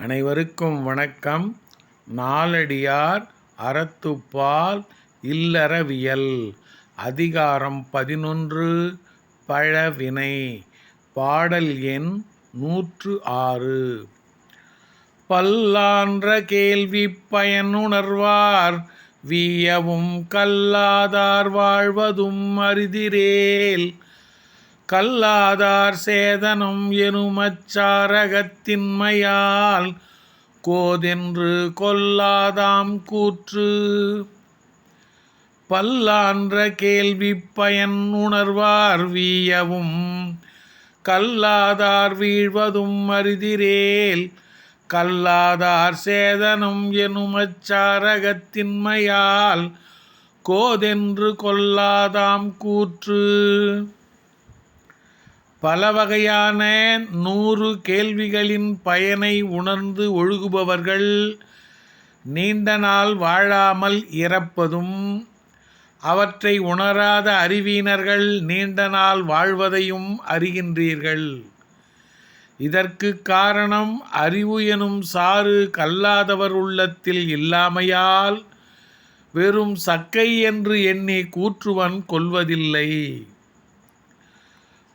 அனைவருக்கும் வணக்கம். நாலடியார் அறத்துப்பால் இல்லறவியல். அதிகாரம் பதினொன்று பழவினை. பாடல் எண் நூற்று ஆறு. பல்லான்ற கேள்வி பயனுணர்வார். வீயவும் கல்லாதார் வாழ்வதும் அரிதிரேல். கல்லாதார் சேதனம் எனுமச்சாரகத்தின்மையால் கோதென்று கொல்லாதாம் கூற்று. பல்லான்ற கேள்வி பயன் உணர்வார் வீயவும் கல்லாதார் வீழ்வதும் அரிதிரேல். கல்லாதார் சேதனம் எனுமச்சாரகத்தின்மையால் கோதென்று கொல்லாதாம் கூற்று. பல வகையான நூறு கேள்விகளின் பயனை உணர்ந்து ஒழுகுபவர்கள் நீண்ட நாள் வாழாமல் இறப்பதும் அவற்றை உணராத அறிவியினர்கள் நீண்ட நாள் வாழ்வதையும் அறிகின்றீர்கள். இதற்கு காரணம் அறிவு எனும் சாறு கல்லாதவர் உள்ளத்தில் இல்லாமையால் வெறும் சக்கை என்று எண்ணி கூற்றுவன் கொள்வதில்லை.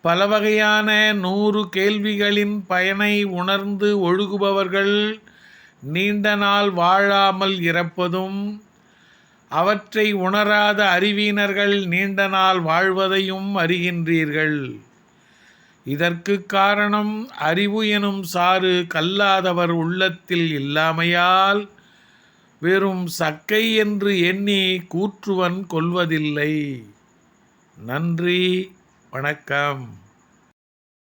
பல வகையான நூறு கேள்விகளின் பயனை உணர்ந்து ஒழுகுபவர்கள் நீண்ட நாள் வாழாமல் இறப்பதும் அவற்றை உணராத அறிவியினர்கள் நீண்ட நாள் வாழ்வதையும் அறிகின்றீர்கள். இதற்கு காரணம் அறிவு எனும் சாறு கல்லாதவர் உள்ளத்தில் இல்லாமையால் வெறும் சக்கை என்று எண்ணி கூற்றுவன் கொள்வதில்லை. நன்றி. வணக்கம்.